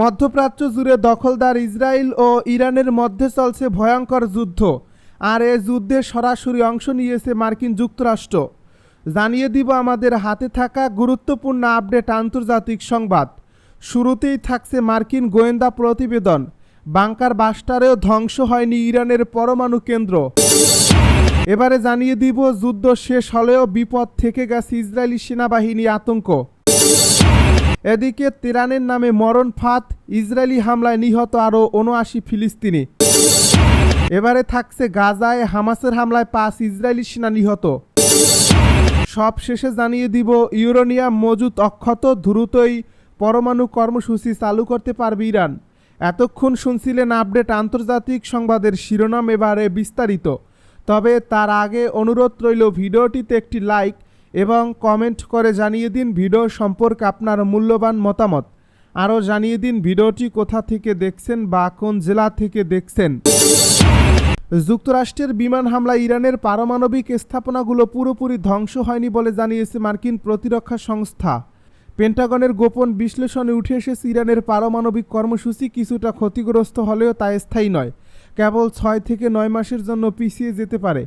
মধ্যপ্রাচ্য জুড়ে দখলদার ইসরায়েল ও ইরানের মধ্যে চলছে ভয়ঙ্কর যুদ্ধ। আর এ যুদ্ধে সরাসরি অংশ নিয়েছে মার্কিন যুক্তরাষ্ট্র। জানিয়ে দিব আমাদের হাতে থাকা গুরুত্বপূর্ণ আপডেট আন্তর্জাতিক সংবাদ। শুরুতেই থাকছে মার্কিন গোয়েন্দা প্রতিবেদন। বাংকার বাস্টারেও ধ্বংস হয়নি ইরানের পরমাণু কেন্দ্র। এবারে জানিয়ে দিব যুদ্ধ শেষ হলেও বিপদ থেকে গেছে ইসরায়েলি সেনাবাহিনী আতঙ্ক। এদিকে তেরানের নামে মরণ ফাঁদ, ইসরায়েলি হামলায় নিহত আরও উনআশি ফিলিস্তিনি। এবারে থাকছে গাজায় হামাসের হামলায় পাঁচ ইসরায়েলি সেনা নিহত। সব শেষে জানিয়ে দিব, ইউরোনিয়াম মজুত অক্ষত দ্রুতই পরমাণু কর্মসূচি চালু করতে পারবে ইরান। এতক্ষণ শুনছিলেন আপডেট আন্তর্জাতিক সংবাদের শিরোনাম এবারে বিস্তারিত। তবে তার আগে অনুরোধ রইল ভিডিওটিতে একটি লাইক এবং কমেন্ট করে জানিয়ে দিন ভিডিও সম্পর্কে আপনার মূল্যবান মতামত। আরও জানিয়ে দিন ভিডিওটি কোথা থেকে দেখছেন বা কোন জেলা থেকে দেখছেন। যুক্তরাষ্ট্রের বিমান হামলায় ইরানের পারমাণবিক স্থাপনাগুলো পুরোপুরি ধ্বংস হয়নি বলে জানিয়েছে মার্কিন প্রতিরক্ষা সংস্থা। পেন্টাগনের গোপন বিশ্লেষণে উঠে এসেছে ইরানের পারমাণবিক কর্মসূচি কিছুটা ক্ষতিগ্রস্ত হলেও তা স্থায়ী নয়। কেবল ছয় থেকে নয় মাসের জন্য পিছিয়ে যেতে পারে।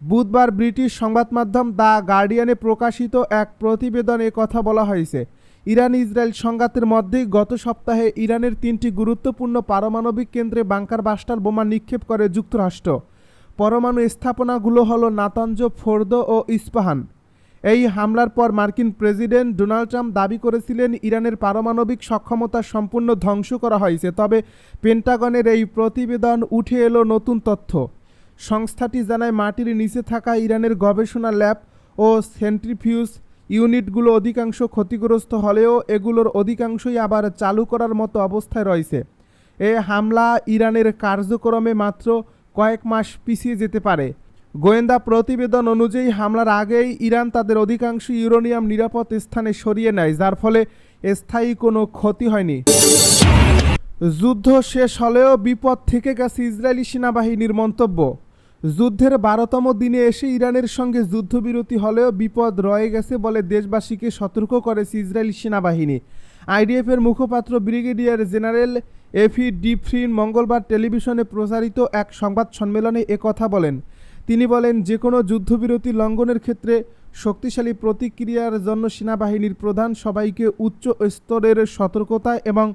বুধবার ব্রিটিশ সংবাদ মাধ্যম দ্য গার্ডিয়ানে প্রকাশিত এক প্রতিবেদনে কথা বলা হয়েছে। ইরান ইসরায়েল সংঘাতের মধ্যেই গত সপ্তাহে ইরানের তিনটি গুরুত্বপূর্ণ পারমাণবিক কেন্দ্রে বাংকার বাস্টার বোমা নিক্ষেপ করে যুক্তরাষ্ট্র। পরমাণু স্থাপনাগুলো হল নাতাঞ্জ ফোর্দ ও ইস্পাহান। এই হামলার পর মার্কিন প্রেসিডেন্ট ডোনাল্ড ট্রাম্প দাবি করেছিলেন, ইরানের পারমাণবিক সক্ষমতা সম্পূর্ণ ধ্বংস করা হয়েছে। তবে পেন্টাগনের এই প্রতিবেদন উঠে এলো নতুন তথ্য। সংস্থাটি জানায়, মাটির নিচে থাকা ইরানের গবেষণা ল্যাব ও সেন্ট্রিফিউজ ইউনিটগুলো অধিকাংশ ক্ষতিগ্রস্ত হলেও এগুলোর অধিকাংশই আবার চালু করার মতো অবস্থায় রয়েছে। এ হামলা ইরানের কার্যক্রমে মাত্র কয়েক মাস পিছিয়ে যেতে পারে। গোয়েন্দা প্রতিবেদন অনুযায়ী, হামলার আগেই ইরান তাদের অধিকাংশ ইউরোনিয়াম নিরাপদ স্থানে সরিয়ে নেয়, যার ফলে স্থায়ী কোনো ক্ষতি হয়নি। যুদ্ধ শেষ হলেও বিপদ থেকে গেছে ইসরায়েলি সেনাবাহিনীর মন্তব্য। যুদ্ধের বারোতম দিনে এসে ইরানের সঙ্গে যুদ্ধবিরতি হলেও বিপদ রয়ে গেছে বলে দেশবাসীকে সতর্ক করেছে ইসরায়েলি সেনাবাহিনী। আইডিএফের মুখপাত্র ব্রিগেডিয়ার জেনারেল এফি ডিফ্রিন মঙ্গলবার টেলিভিশনে প্রচারিত এক সংবাদ সম্মেলনে কথা বলেন। তিনি বলেন যে কোনো যুদ্ধবিরতি লঙ্ঘনের ক্ষেত্রে শক্তিশালী প্রতিক্রিয়ার জন্য সেনাবাহিনীর প্রধান সবাইকে উচ্চ স্তরের সতর্কতা এবং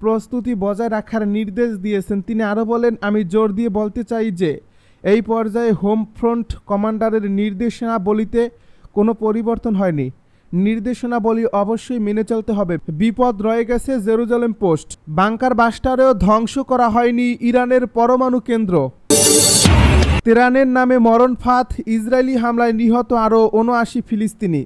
প্রস্তুতি বজায় রাখার নির্দেশ দিয়েছেন। তিনি আরও বলেন, আমি জোর দিয়ে বলতে চাই যে এই পর্যায়ে হোম ফ্রন্ট কমান্ডারের নির্দেশনাবলিতে কোনো পরিবর্তন হয়নি। নির্দেশনাবলী অবশ্যই মেনে চলতে হবে। বিপদ রয়ে গেছে জেরুজালেম পোস্ট। বাংকার বাস্টারেও ধ্বংস করা হয়নি ইরানের পরমাণু কেন্দ্র। তেরানের নামে মরণ ফাঁদ, ইসরায়েলি হামলায় নিহত আরও উনআশি ফিলিস্তিনি।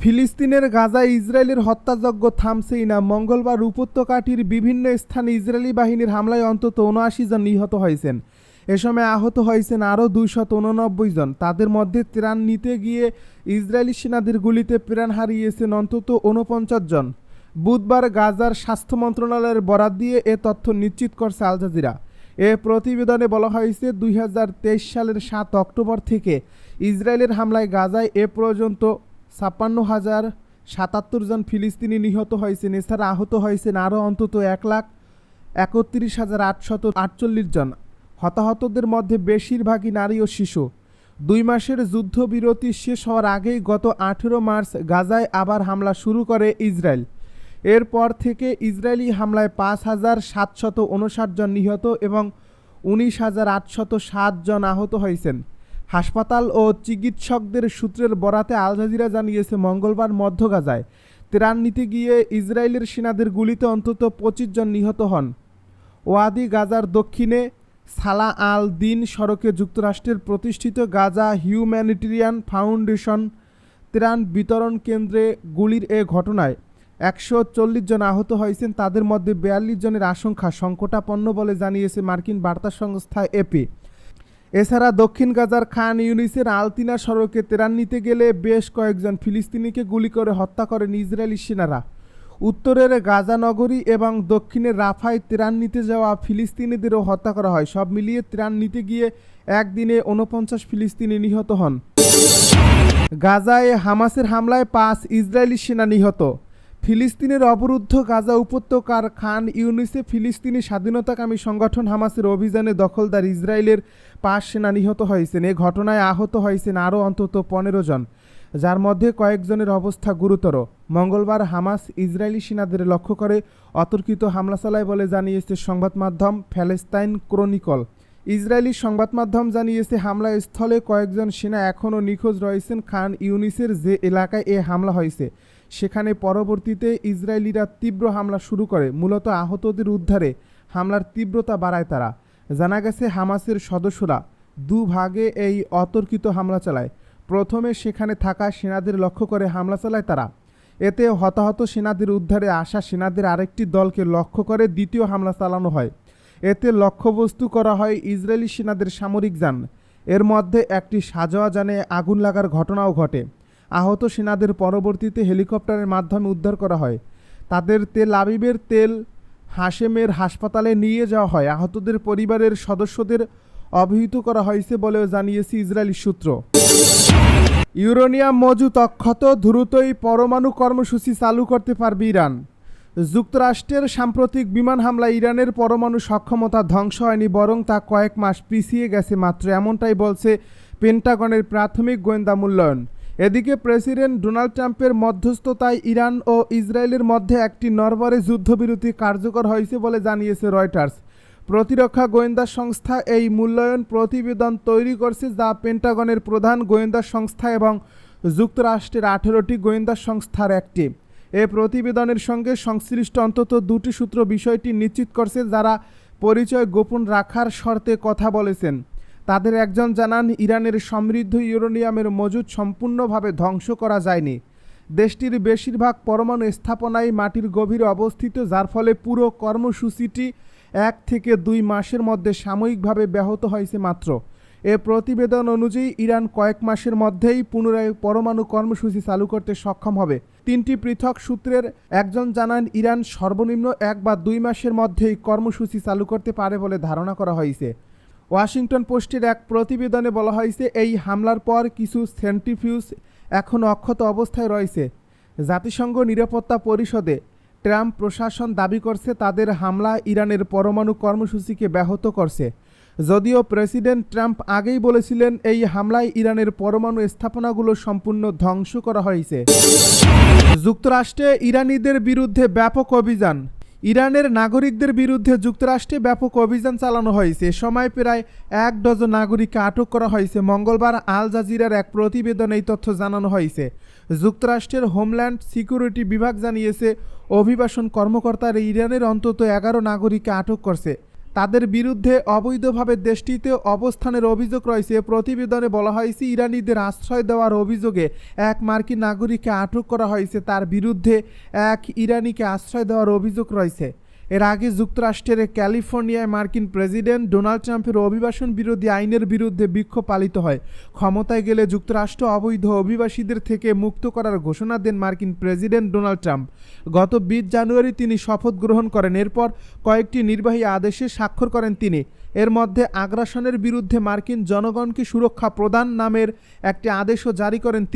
ফিলিস্তিনের গাজায় ইসরায়েলের হত্যাযজ্ঞ থামছেই না। মঙ্গলবার উপত্যকাটির বিভিন্ন স্থানে ইসরায়েলি বাহিনীর হামলায় অন্তত উনআশি জন নিহত হয়েছেন। এ সময় আহত হয়েছেন আরও দুইশত উননব্বই জন। তাদের মধ্যে ত্রাণ নিতে গিয়ে ইসরায়েলি সেনাদের গুলিতে প্রাণ হারিয়েছেন অন্তত উনপঞ্চাশ জন। বুধবার গাজার স্বাস্থ্য মন্ত্রণালয়ের বরাত দিয়ে এ তথ্য নিশ্চিত করছে আল জাজিরা। এ প্রতিবেদনে বলা হয়েছে, দুই হাজার তেইশ সালের সাত অক্টোবর থেকে ইসরায়েলের হামলায় গাজায় এ পর্যন্ত ছাপ্পান্ন হাজার সাতাত্তর জন ফিলিস্তিনি নিহত হয়েছেন। এছাড়া আহত হয়েছেন আরও অন্তত এক লাখ একত্রিশ হাজার আটশত আটচল্লিশ জন। হতাহতদের মধ্যে বেশিরভাগই নারী ও শিশু। দুই মাসের যুদ্ধবিরতি শেষ হওয়ার আগেই গত আঠেরো মার্চ গাজায় আবার হামলা শুরু করে ইসরায়েল। এরপর থেকে ইসরায়েলি হামলায় পাঁচ হাজার সাতশত উনষাট জন নিহত এবং উনিশ হাজার আটশত সাত জন আহত হয়েছেন। হাসপাতাল ও চিকিৎসকদের সূত্রের বরাতে আল জাজিরা জানিয়েছে, মঙ্গলবার মধ্য গাজায় ত্রাণ নিতে গিয়ে ইসরায়েলের সেনাদের গুলিতে অন্তত পঁচিশ জন নিহত হন। ওয়াদি গাজার দক্ষিণে সালা আল দিন সড়কে যুক্তরাষ্ট্রের প্রতিষ্ঠিত গাজা হিউম্যানিটেরিয়ান ফাউন্ডেশন ত্রাণ বিতরণ কেন্দ্রে গুলির এ ঘটনায় একশো চল্লিশ জন আহত হয়েছেন। তাদের মধ্যে বিয়াল্লিশ জনের আশঙ্কা, সংকটাপন্ন বলে জানিয়েছে মার্কিন বার্তা সংস্থা এপি। এছাড়া দক্ষিণ গাজার খান ইউনিসের আলতিনা সড়কে ত্রাণ নিতে গেলে বেশ কয়েকজন ফিলিস্তিনিকে গুলি করে হত্যা করেন ইসরায়েলি সেনারা। উত্তরের গাজা নগরী এবং দক্ষিণের রাফায় ত্রাণ নিতে যাওয়া ফিলিস্তিনিদেরও হত্যা করা হয়। সব মিলিয়ে ত্রাণ নিতে গিয়ে একদিনে উনপঞ্চাশ ফিলিস্তিনি নিহত হন। গাজায় হামাসের হামলায় পাঁচ ইসরায়েলি সেনা নিহত। ফিলিস্তিনের অবরুদ্ধ গাজা উপত্যকার খান ইউনিসে ফিলিস্তিনি স্বাধীনতাকামী সংগঠন হামাসের অভিযানে দখলদার ইসরায়েলের পাঁচ সেনা নিহত হয়েছেন। এ ঘটনায় আহত হয়েছেন আরও অন্তত পনেরো জন। যার মধ্যে কয়েকজনের অবস্থা গুরুতর। মঙ্গলবার হামাস ইসরায়েলি সেনাদের লক্ষ্য করে অতর্কিত হামলা চালায় বলে জানিয়েছে সংবাদ মাধ্যম প্যালেস্তাইন ক্রনিকল। ইসরায়েলি সংবাদ মাধ্যম জানিয়েছে হামলা স্থলে কয়েকজন সেনা এখনও নিখোঁজ রয়েছেন খান ইউনিসের যে এলাকায় এ হামলা হয়েছে। সেখানে পরবর্তীতে ইসরায়েলিরা তীব্র হামলা শুরু করে, মূলত আহতদের উদ্ধারে। হামলার তীব্রতা বাড়ায় তারা। জানা গেছে, হামাসের সদস্যরা দুভাগে এই অতর্কিত হামলা চালায়। প্রথমে সেখানে থাকা সেনাদের লক্ষ্য করে হামলা চালায় তারা। এতে হতাহত সেনাদের উদ্ধারে আসা সেনাদের আরেকটি দলকে লক্ষ্য করে দ্বিতীয় হামলা চালানো হয়। এতে লক্ষ্যবস্তু করা হয় ইসরায়েলি সেনাদের সামরিক যান। এর মধ্যে একটি সাজোয়া যানে আগুন লাগার ঘটনাও ঘটে। আহত সেনাদের পরবর্তীতে হেলিকপ্টারের মাধ্যমে উদ্ধার করা হয়। তাদের তেল আবিবের তেল হাশেমের হাসপাতালে নিয়ে যাওয়া হয়। আহতদের পরিবারের সদস্যদের অবহিত করা হয়েছে বলেও জানিয়েছে ইসরায়েলি সূত্র। ইউরেনিয়াম মজুত অক্ষত দ্রুতই পরমাণু কর্মসূচি চালু করতে পারবে ইরান। যুক্তরাষ্ট্রের সাম্প্রতিক বিমান হামলায় ইরানের পরমাণু সক্ষমতা ধ্বংস হয়নি বরং তা কয়েক মাস পিছিয়ে গেছে মাত্র, এমনটাই বলছে পেন্টাগনের প্রাথমিক গোয়েন্দা মূল্যায়ন। এদিকে প্রেসিডেন্ট ডোনাল্ড ট্রাম্পের মধ্যস্থতায় ইরান ও ইসরায়েলের মধ্যে একটি নরবরে যুদ্ধবিরতি কার্যকর হয়েছে বলে জানিয়েছে রয়টার্স। প্রতিরক্ষা গোয়েন্দা সংস্থা এই মূল্যায়ন প্রতিবেদন তৈরি করছে যা পেন্টাগনের প্রধান গোয়েন্দা সংস্থা এবং যুক্তরাষ্ট্রের আঠেরোটি গোয়েন্দা সংস্থার একটি। এ প্রতিবেদনের সঙ্গে সংশ্লিষ্ট অন্তত দুটি সূত্র বিষয়টি নিশ্চিত করছে যারা পরিচয় গোপন রাখার শর্তে কথা বলেছেন। তাদের একজন জানান, ইরানের সমৃদ্ধ ইউরোনিয়ামের মজুদ সম্পূর্ণভাবে ধ্বংস করা যায়নি। দেশটির বেশিরভাগ পরমাণু স্থাপনায় মাটির গভীরে অবস্থিত, যার ফলে পুরো কর্মসূচিটি এক থেকে দুই মাসের মধ্যে সাময়িকভাবে ব্যাহত হয়েছে মাত্র। এ প্রতিবেদন অনুযায়ী ইরান কয়েক মাসের মধ্যেই পুনরায় পরমাণু কর্মসূচি চালু করতে সক্ষম হবে। তিনটি পৃথক সূত্রের একজন জানান, ইরান সর্বনিম্ন এক বা দুই মাসের মধ্যেই কর্মসূচি চালু করতে পারে বলে ধারণা করা হয়েছে। ওয়াশিংটন পোস্টের এক প্রতিবেদনে বলা হয়েছে, এই হামলার পর কিছু সেন্ট্রিফিউজ এখনও অক্ষত অবস্থায় রয়েছে। জাতিসংঘ নিরাপত্তা পরিষদে ট্রাম্প প্রশাসন দাবি করছে তাদের হামলা ইরানের পরমাণু কর্মসূচিকে ব্যাহত করছে। যদিও প্রেসিডেন্ট ট্রাম্প আগেই বলেছিলেন এই হামলায় ইরানের পরমাণু স্থাপনাগুলো সম্পূর্ণ ধ্বংস করা হয়েছে। যুক্তরাষ্ট্রে ইরানিদের বিরুদ্ধে ব্যাপক অভিযান। ইরানের নাগরিকদের বিরুদ্ধে যুক্তরাষ্ট্রে ব্যাপক অভিযান চালানো হয়েছে। সময় প্রায় এক ডজন নাগরিককে আটক করা হয়েছে। মঙ্গলবার আল জাজিরার এক প্রতিবেদনে এই তথ্য জানানো হয়েছে। যুক্তরাষ্ট্রের হোমল্যান্ড সিকিউরিটি বিভাগ জানিয়েছে, অভিবাসন কর্মকর্তারা ইরানের অন্তত এগারো নাগরিককে আটক করছে। তাদের বিরুদ্ধে অবৈধভাবে দেশটিতে অবস্থানের অভিযোগ রয়েছে। প্রতিবেদনে বলা হয়েছে, ইরানিদের আশ্রয় দেওয়ার অভিযোগে এক মার্কিন নাগরিককে আটক করা হয়েছে। তার বিরুদ্ধে এক ইরানিকে আশ্রয় দেওয়ার অভিযোগ রয়েছে। এর আগে যুক্তরাষ্ট্রের ক্যালিফোর্নিয়ায় মার্কিন প্রেসিডেন্ট ডোনাল্ড ট্রাম্পের অভিবাসন বিরোধী আইনের বিরুদ্ধে বিক্ষোভ পালিত হয়। ক্ষমতায় গেলে যুক্তরাষ্ট্র অবৈধ অভিবাসীদের থেকে মুক্ত করার ঘোষণা দেন মার্কিন প্রেসিডেন্ট ডোনাল্ড ট্রাম্প। গত বিশ জানুয়ারি তিনি শপথ গ্রহণ করেন। এরপর কয়েকটি নির্বাহী আদেশে স্বাক্ষর করেন তিনি। এর মধ্যে আগ্রাসনের বিরুদ্ধে মার্কিন জনগণকে সুরক্ষা প্রদান নামের একটি আদেশও জারি করেন তিনি।